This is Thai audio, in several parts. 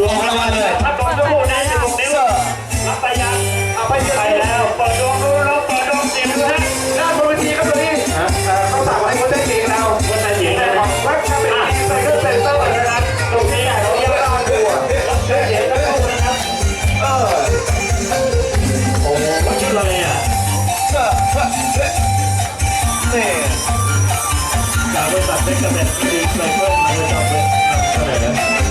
อยู่ของรางวัลเลยถ้าบอกลูกนะสิบหกนิ้วรับไปยังเอาไปเสียไปแล้ว เปิดดวงรู้แล้วเปิดดวงเสียงดูฮะหน้าบนเวทีครับตรงนี้เขาสั่งไว้คนได้เก่งเราคนไหนเสียงแต่ได้บอกว่าถ้าเป็นทีมไซเคิลเซ็นเตอร์นะครับตรงนี้เราเยอะเราดูอะเสียงแล้วก็นะครับเออโอ้โหมันชื่ออะไรอะนี่จากบริษัทเล็กกับเด็กที่ดีไซเคิลมาเลยชอบเลยเท่าไหร่น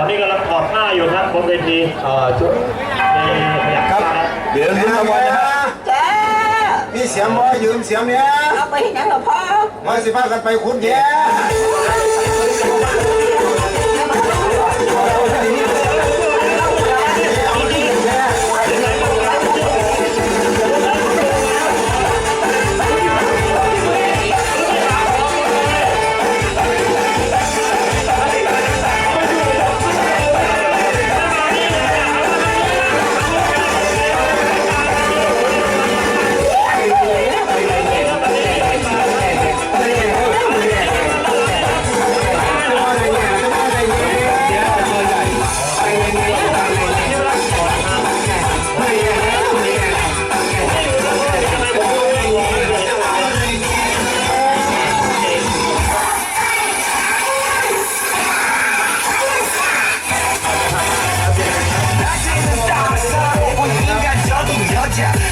ตอนนี้กำลังถอดผ้าอยู่ครับบนเวทีเอ่อช่วยในขยับครับผ้าเดี๋ยวลุ้นรางวัลนะฮะจ้ามีเสียงบ่ยืมเสียงเนี้ยเอาไปให้นังหรอพ่อมาสิพากันไปคุณแย่ Yeah.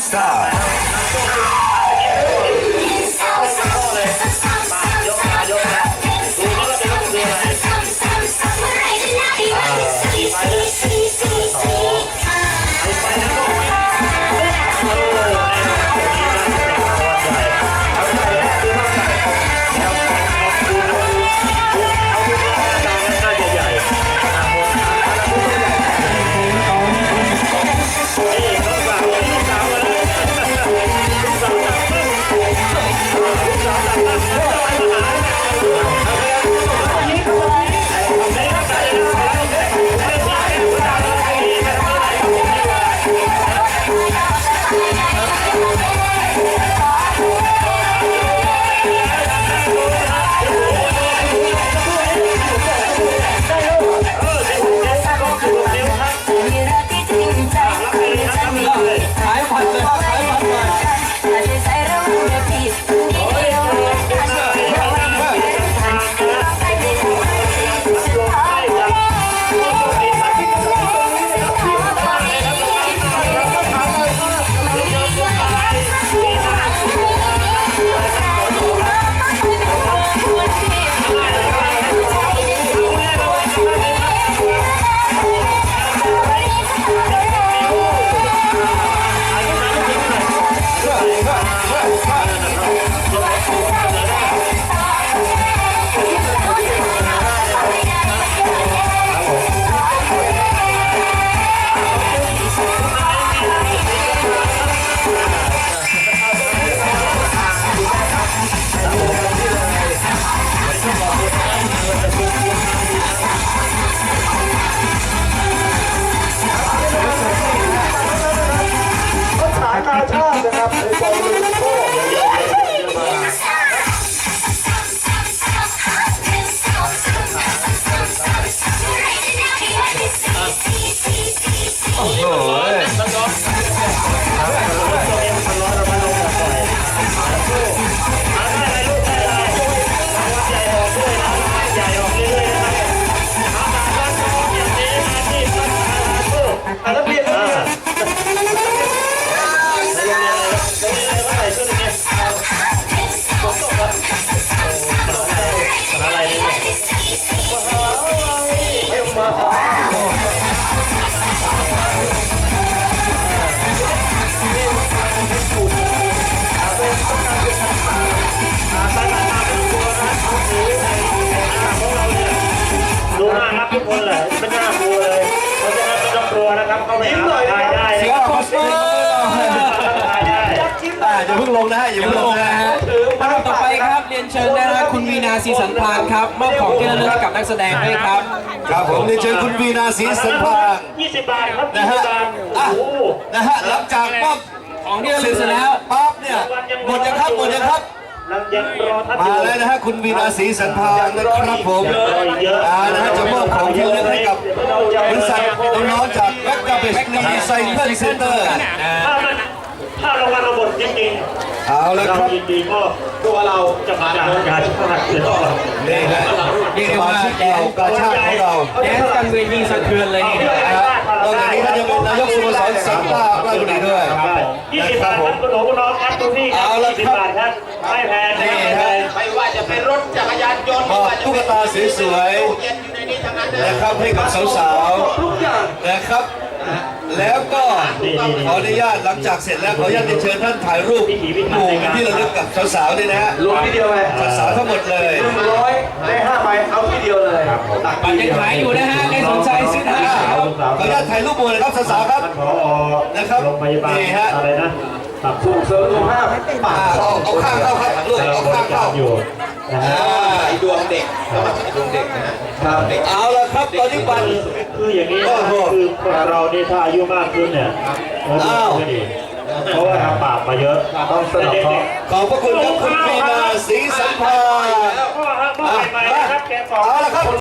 Stop. Yeah. กทุกคนเลยไม่น่ากลัวเลยเพราะฉะนั้นไม่ต้องกลัวนะครับเข้าไปหาทายได้เสียนะขอบคุณทายได้อ่าอย่าเพิ่งลงนะฮะอย่าเพิ่งลงนะฮะลำดับต่อไปครับเรียนเชิญได้นะครับคุณวีนาศรีสันพานครับมอบของที่ระลึกให้กับนักแสดงด้วยครับ ครับผมเรียนเชิญคุณวีนาศรีสันพาง ยี่สิบบาทครับนะยี่สิฮะบบาทอะโอ้โห นะฮะ หลังจากป๊อบของที่ระลึกเสร็จแล้วป๊อบเนี่ย หมดยังครับ หมดยังครับ เรายังรอท่านอมายู่แล้วนะฮะคุณวีนาศรีสันพางนะครับผมอ่านะฮะจะมอบของที่ระลึกให้กับบริษัทน้องๆจากแบ็กกาเบสรีไซเคิลเซ็นเตอร์ถ้ามันถ้ารางวัลเราหมดจริงเอาๆ ละเราครับยินดีก็ตัวเราจะมาจากการชาติเลยนี่ฮะสมาชิกเรากาชาติของเรา แดนซ์กันเวทีสะเทือนเลยนี่นะฮะน อกจากนี้ท่านยังเป็นนายกสโมสรสันตาราชบุรีด้วยยี่สิบบาทครับคุณหนูคุณน้องครับคุณพี่ครับเอาละยี่คสิรับบาทครับไม่แพงนะนี่ไม่แพฮะงไม่ว่าจะเป็นรถจักรยานยนต์มอบตุ๊กตาสวยๆเย็นอยู่ในนี้ทั้งนั้นเลยนะครับให้กับสาวๆนะครับแล้วก็ขออนุญาตหลังจากเสร็จแล้วขออนุญาตเรียนเชิญท่านถ่ายรูปหมู่เป็นที่ระลึกกับสาวๆด้วยนะฮะลงทีเดียวเลยสาวๆทั้งหมดเลยหนึ่งร้อยได้ห้าใบเอาทีเดียวเลยตักบัตรยังขายอยู่นะฮะ ใครสนใจซื้อได้ครับขออนุญาตถ่ายรูปหมู่นะครับสาวๆครับท่านผอนะครับโรงพยาบาลนี่ฮะ อะไรนะตับส่งเสริมสุขภาพปากอ่าเอาเอาข้างเข้าครับลูกเราเอาบข้างริการเข้า อยู่นะฮะ อ่าไอ้ดวงเด็กแล้วมาใส่ดวงเด็กนะฮะครับเอาละครับตอนนี้บัตรคืออย่างนี้โอ้โหคือคนเราเนี่ยถ้าอายุมากขึ้นเนี่ยเราดูอ้าว ไม่ดีเพราะว่าทำบาปมาเยอะต้องสนับสนุนขอบพระคุณครับคุณปีนาศรีสัมพันธ์ก็ฮะก็ใหม่ๆนะครับแกบอก เอาละครับ